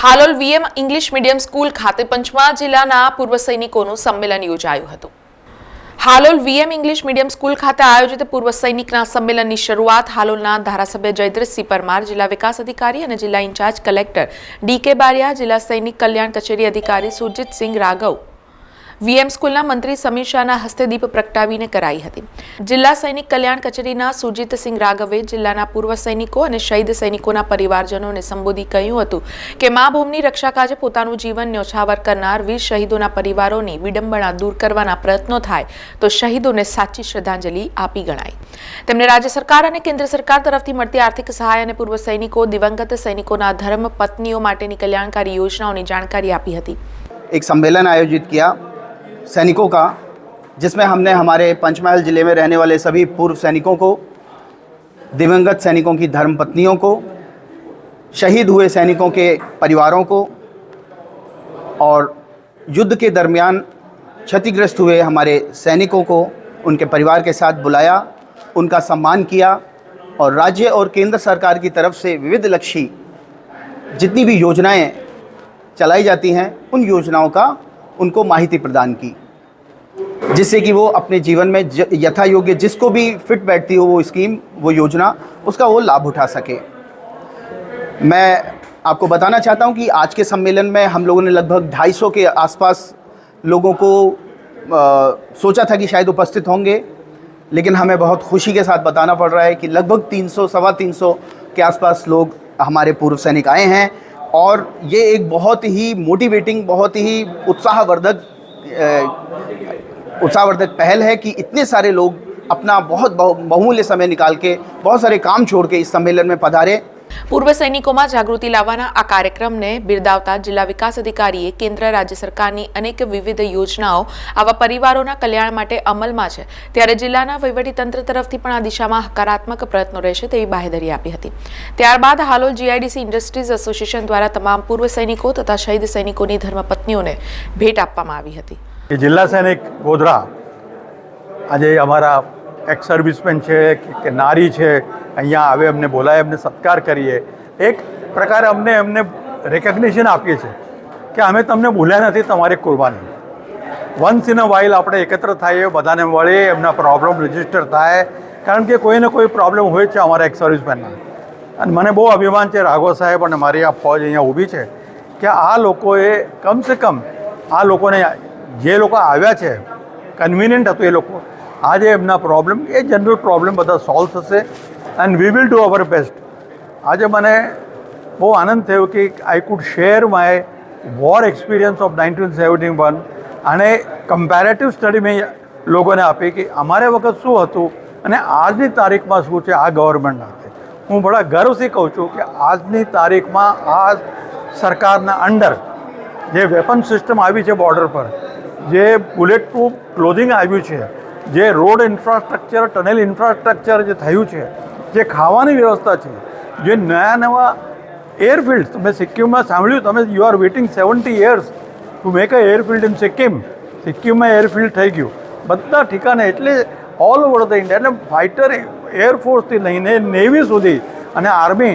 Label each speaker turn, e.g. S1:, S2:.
S1: Halol VM English medium school ખાતે પંચમહાલ જિલ્લાના પૂર્વ સૈનિકોનું સંમેલન યોજાયું હતું. Halol VM English medium school ખાતે આયોજિત પૂર્વ સૈનિકના સંમેલનની શરૂઆત હાલોલના ધારાસભ્ય જયદ્રસિંહ પરમાર, જિલ્લા વિકાસ અધિકારી અને જિલ્લા ઇન્ચાર્જ કલેક્ટર ડી કે બારિયા, જિલ્લા સૈનિક કલ્યાણ કચેરી અધિકારી સુરજીતસિંહ રાઘવ વીએમ સ્કૂલના મંત્રી સમીર શાહના હસ્તે દીપ પ્રગટાવીને કરાઈ હતી. જિલ્લા સૈનિક કલ્યાણ કચેરીના સુજીતસિંહ રાઘવે જિલ્લાના પૂર્વ સૈનિકો અને શહીદ સૈનિકોના પરિવારજનોને સંબોધી કહ્યું હતું કે મા ભૂમની રક્ષા કાજે પોતાનું જીવન ન્યોછાવર કરનાર વીર શહીદોના પરિવારોની વિડંબણા દૂર કરવાના પ્રયત્નો થાય તો શહીદોને સાચી શ્રદ્ધાંજલિ આપી ગણાય. તેમણે રાજ્ય સરકાર અને કેન્દ્ર સરકાર તરફથી મળતી આર્થિક સહાય અને પૂર્વ સૈનિકો, દિવંગત સૈનિકોના ધર્મ, પત્નીઓ માટેની કલ્યાણકારી યોજનાઓની જાણકારી આપી હતી.
S2: એક સંમેલન આયોજિત किया सैनिकों का, जिसमें हमने हमारे पंचमहल ज़िले में रहने वाले सभी पूर्व सैनिकों को, दिवंगत सैनिकों की धर्मपत्नियों को, शहीद हुए सैनिकों के परिवारों को और युद्ध के दरमियान क्षतिग्रस्त हुए हमारे सैनिकों को, उनके परिवार के साथ बुलाया, उनका सम्मान किया और राज्य और केंद्र सरकार की तरफ़ से विविध लक्ष्य जितनी भी योजनाएँ चलाई जाती हैं, उन योजनाओं का उनको माहिती प्रदान की। जिससे कि वो अपने जीवन में यथा योग्य जिसको भी फिट बैठती हो वो स्कीम वो योजना उसका वो लाभ उठा सके। मैं आपको बताना चाहता हूँ कि आज के सम्मेलन में हम लोगों ने लगभग 250 के आसपास लोगों को अ, सोचा था कि शायद उपस्थित होंगे लेकिन हमें बहुत खुशी के साथ बताना पड़ रहा है कि लगभग 300 सवा तीन के आसपास लोग हमारे पूर्व सैनिक आए हैं और ये एक बहुत ही मोटिवेटिंग बहुत ही उत्साहवर्धक उत्साहवर्धक पहल है कि इतने सारे लोग अपना बहुत बहु- बहुमूल्य समय निकाल के बहुत सारे काम छोड़ के इस सम्मेलन में पधारे
S1: પૂર્વ સૈનિકોમાં જાગૃતિ લાવવાના આ કાર્યક્રમને બિરદાવતા જિલ્લા વિકાસ અધિકારીએ કેન્દ્ર રાજ્ય સરકારની અનેક વિવિધ યોજનાઓ આવા પરિવારોના કલ્યાણ માટે અમલમાં છે ત્યારે જિલ્લાના વહીવટીતંત્ર તરફથી પણ આ દિશામાં હકારાત્મક પ્રયત્નો રહેશે તેવી બાહેધરી આપી હતી ત્યારબાદ હાલોલ જીઆઈડીસી ઇન્ડસ્ટ્રીઝ એસોસિએશન દ્વારા તમામ પૂર્વ સૈનિકો તથા શહીદ સૈનિકોની ધર્મપત્નીઓને ભેટ આપવામાં આવી હતી
S3: કે જિલ્લા સૈનિક ગોધરા આજે અમારા એક્સ સર્વિસમેન છે, કે- નારી છે, અહીંયા આવે એમને બોલાય એમને સત્કાર કરીએ. એક પ્રકારે અમને એમને રેકગ્નિશન આપીએ છીએ કે અમે તમને ભૂલ્યા નથી તમારી કુરબાની. વન્સ ઇન અ વાઇલ આપણે એકત્ર થઈએ બધાને મળીએ એમના પ્રોબ્લેમ રજિસ્ટર થાય, કારણ કે કોઈને કોઈ પ્રોબ્લેમ હોય છે અમારા એક્સ સર્વિસમેનના અને મને બહુ અભિમાન છે રાઘવ સાહેબ અને મારી આ ફોજ અહીંયા ઊભી છે કે આ લોકોએ કમસે કમ આ લોકોને જે લોકો આવ્યા છે કન્વિનિયન્ટ હતું એ લોકો. આજે એમના પ્રોબ્લેમ એ જનરલ પ્રોબ્લેમ બધા સોલ્વ થશે and we will do our best આજે મને બહુ આનંદ થયો કે I could share my war experience of nineteen seventy one અને કમ્પેરેટિવ સ્ટડી મેં લોકોને આપી કે અમારે વખત શું હતું અને આજની તારીખમાં શું છે આ ગવર્મેન્ટ હાથે. હું બડા ગર્વથી કહું છું કે આજની તારીખમાં આ સરકારના અંડર જે વેપન સિસ્ટમ આવી છે બોર્ડર પર જે બુલેટ પ્રૂફ ક્લોથિંગ આવ્યું છે, જે રોડ ઇન્ફ્રાસ્ટ્રક્ચર ટનેલ ઇન્ફ્રાસ્ટ્રક્ચર જે થયું છે, જે ખાવાની વ્યવસ્થા છે, જે નયા નવા એરફિલ્ડ તમે સિક્કિમમાં સાંભળ્યું, તમે you are waiting seventy years to make a airfield in Sikkim સિક્કિમમાં airfield થઈ ગયું. બધા ઠિકાણે એટલે ઓલ ઓવર ધ ઇન્ડિયા એટલે ફાઇટર એરફોર્સથી લઈને નેવી સુધી અને આર્મી